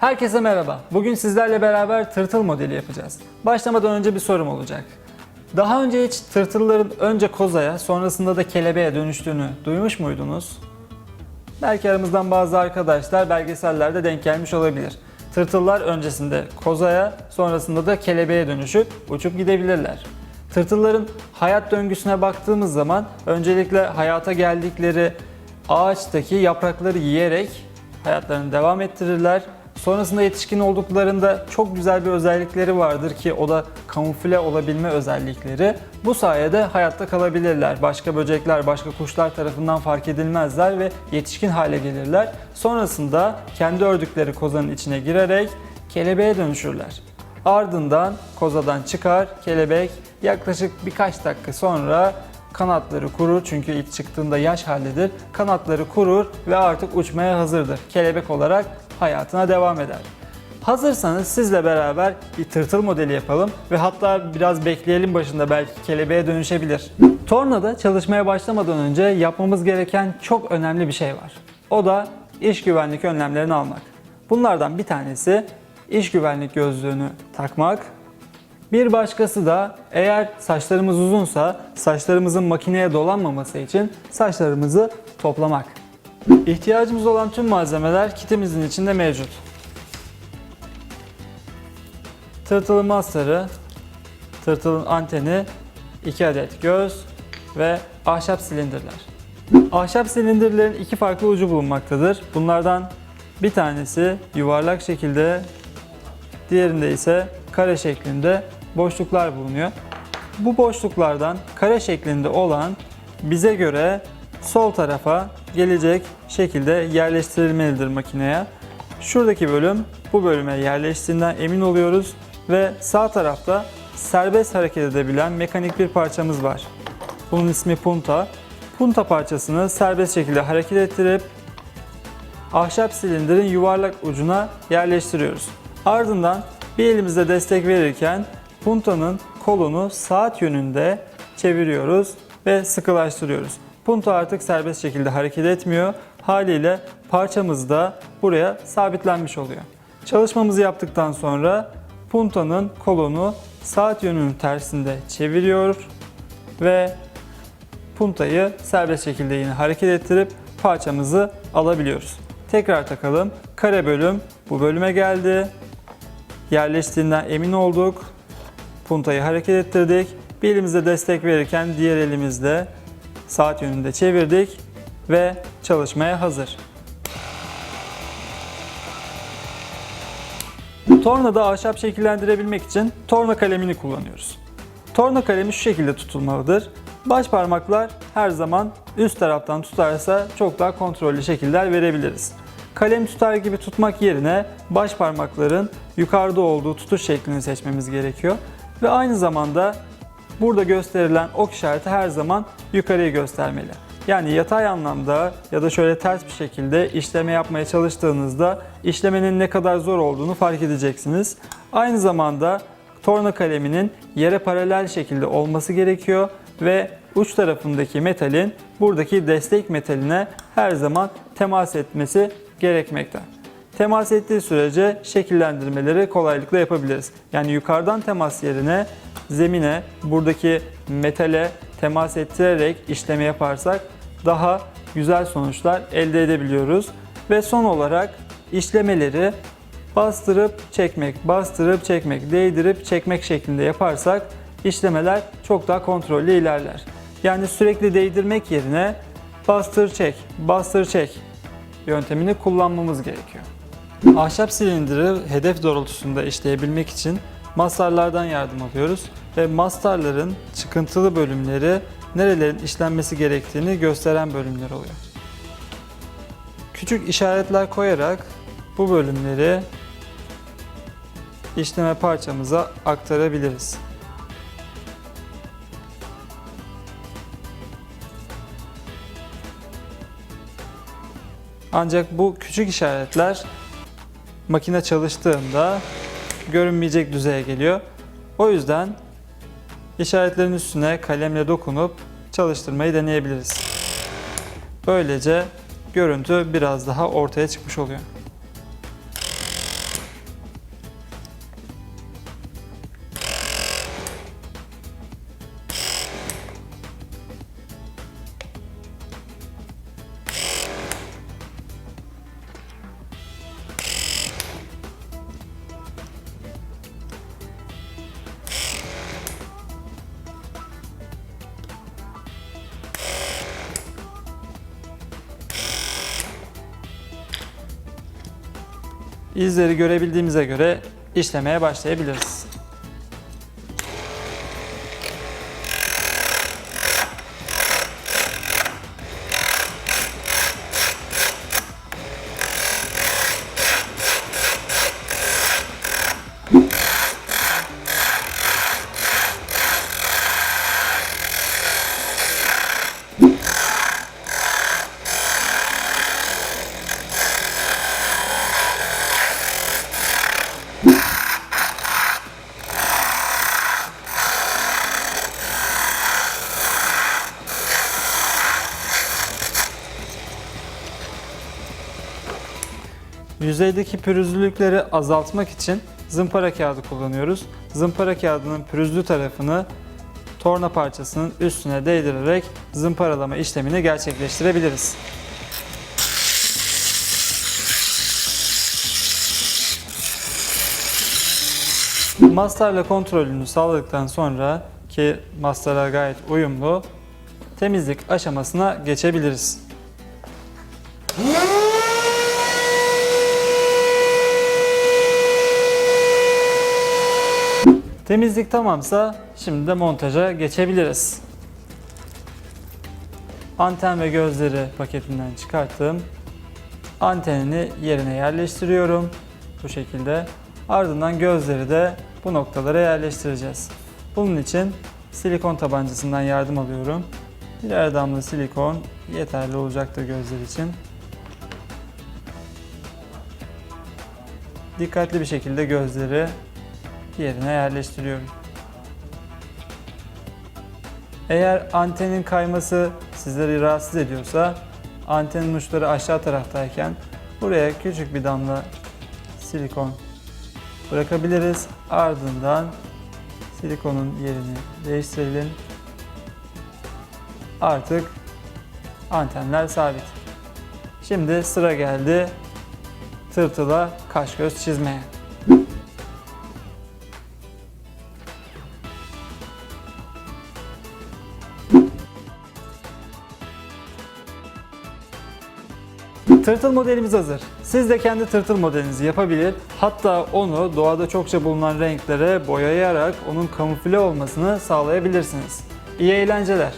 Herkese merhaba. Bugün sizlerle beraber tırtıl modeli yapacağız. Başlamadan önce bir sorum olacak. Daha önce hiç tırtılların önce kozaya, sonrasında da kelebeğe dönüştüğünü duymuş muydunuz? Belki aramızdan bazı arkadaşlar belgesellerde denk gelmiş olabilir. Tırtıllar öncesinde kozaya, sonrasında da kelebeğe dönüşüp uçup gidebilirler. Tırtılların hayat döngüsüne baktığımız zaman öncelikle hayata geldikleri ağaçtaki yaprakları yiyerek hayatlarını devam ettirirler. Sonrasında yetişkin olduklarında çok güzel bir özellikleri vardır ki o da kamufle olabilme özellikleri. Bu sayede hayatta kalabilirler. Başka böcekler, başka kuşlar tarafından fark edilmezler ve yetişkin hale gelirler. Sonrasında kendi ördükleri kozanın içine girerek kelebeğe dönüşürler. Ardından kozadan çıkar kelebek yaklaşık birkaç dakika sonra kanatları kurur çünkü ilk çıktığında yaş haldedir. Kanatları kurur ve artık uçmaya hazırdır. Kelebek olarak hayatına devam eder. Hazırsanız sizle beraber bir tırtıl modeli yapalım ve hatta biraz bekleyelim başında belki kelebeğe dönüşebilir. Tornada çalışmaya başlamadan önce yapmamız gereken çok önemli bir şey var. O da iş güvenlik önlemlerini almak. Bunlardan bir tanesi iş güvenlik gözlüğünü takmak. Bir başkası da eğer saçlarımız uzunsa saçlarımızın makineye dolanmaması için saçlarımızı toplamak. İhtiyacımız olan tüm malzemeler kitimizin içinde mevcut. Tırtılın mastarı, tırtılın anteni, 2 adet göz ve ahşap silindirler. Ahşap silindirlerin iki farklı ucu bulunmaktadır. Bunlardan bir tanesi yuvarlak şekilde, diğerinde ise kare şeklinde boşluklar bulunuyor. Bu boşluklardan kare şeklinde olan bize göre sol tarafa gelecek şekilde yerleştirilmelidir makineye. Şuradaki bölüm bu bölüme yerleştiğinden emin oluyoruz ve sağ tarafta serbest hareket edebilen mekanik bir parçamız var. Bunun ismi punta. Punta parçasını serbest şekilde hareket ettirip ahşap silindirin yuvarlak ucuna yerleştiriyoruz. Ardından bir elimizde destek verirken puntanın kolunu saat yönünde çeviriyoruz ve sıkılaştırıyoruz. Punta artık serbest şekilde hareket etmiyor. Haliyle parçamız da buraya sabitlenmiş oluyor. Çalışmamızı yaptıktan sonra puntanın kolunu saat yönünün tersinde çeviriyor ve puntayı serbest şekilde yine hareket ettirip parçamızı alabiliyoruz. Tekrar takalım. Kare bölüm bu bölüme geldi. Yerleştiğinden emin olduk. Puntayı hareket ettirdik. Bir elimizde destek verirken diğer elimizle saat yönünde çevirdik ve çalışmaya hazır. Tornada ahşap şekillendirebilmek için torna kalemini kullanıyoruz. Torna kalemi şu şekilde tutulmalıdır. Baş parmaklar her zaman üst taraftan tutarsa çok daha kontrollü şekiller verebiliriz. Kalem tutar gibi tutmak yerine baş parmakların yukarıda olduğu tutuş şeklini seçmemiz gerekiyor. Ve aynı zamanda burada gösterilen ok işareti her zaman yukarıyı göstermeli. Yani yatay anlamda ya da şöyle ters bir şekilde işleme yapmaya çalıştığınızda işlemenin ne kadar zor olduğunu fark edeceksiniz. Aynı zamanda torna kaleminin yere paralel şekilde olması gerekiyor ve uç tarafındaki metalin buradaki destek metaline her zaman temas etmesi gerekmekte. Temas ettiği sürece şekillendirmeleri kolaylıkla yapabiliriz. Yani yukarıdan temas yerine zemine, buradaki metale temas ettirerek işlemi yaparsak daha güzel sonuçlar elde edebiliyoruz. Ve son olarak işlemeleri bastırıp çekmek, bastırıp çekmek, değdirip çekmek şeklinde yaparsak işlemeler çok daha kontrollü ilerler. Yani sürekli değdirmek yerine bastır çek, bastır çek yöntemini kullanmamız gerekiyor. Ahşap silindiri hedef doğrultusunda işleyebilmek için mastarlardan yardım alıyoruz ve mastarların çıkıntılı bölümleri nerelerin işlenmesi gerektiğini gösteren bölümler oluyor. Küçük işaretler koyarak bu bölümleri işleme parçamıza aktarabiliriz. Ancak bu küçük işaretler makine çalıştığında görünmeyecek düzeye geliyor. O yüzden işaretlerin üstüne kalemle dokunup çalıştırmayı deneyebiliriz. Böylece görüntü biraz daha ortaya çıkmış oluyor. İzleri görebildiğimize göre işlemeye başlayabiliriz. Yüzeydeki pürüzlülükleri azaltmak için zımpara kağıdı kullanıyoruz. Zımpara kağıdının pürüzlü tarafını torna parçasının üstüne değdirerek zımparalama işlemini gerçekleştirebiliriz. Mastarla kontrolünü sağladıktan sonra ki mastara gayet uyumlu temizlik aşamasına geçebiliriz. Temizlik tamamsa şimdi de montaja geçebiliriz. Anten ve gözleri paketinden çıkarttım. Antenini yerine yerleştiriyorum. Bu şekilde. Ardından gözleri de bu noktalara yerleştireceğiz. Bunun için silikon tabancasından yardım alıyorum. Birer damla silikon yeterli olacaktır gözler için. Dikkatli bir şekilde gözleri yerine yerleştiriyorum. Eğer antenin kayması sizleri rahatsız ediyorsa antenin uçları aşağı taraftayken buraya küçük bir damla silikon bırakabiliriz. Ardından silikonun yerini değiştirelim. Artık antenler sabit. Şimdi sıra geldi tırtıla kaş göz çizmeye. Tırtıl modelimiz hazır. Siz de kendi tırtıl modelinizi yapabilir. Hatta onu doğada çokça bulunan renklere boyayarak onun kamufle olmasını sağlayabilirsiniz. İyi eğlenceler.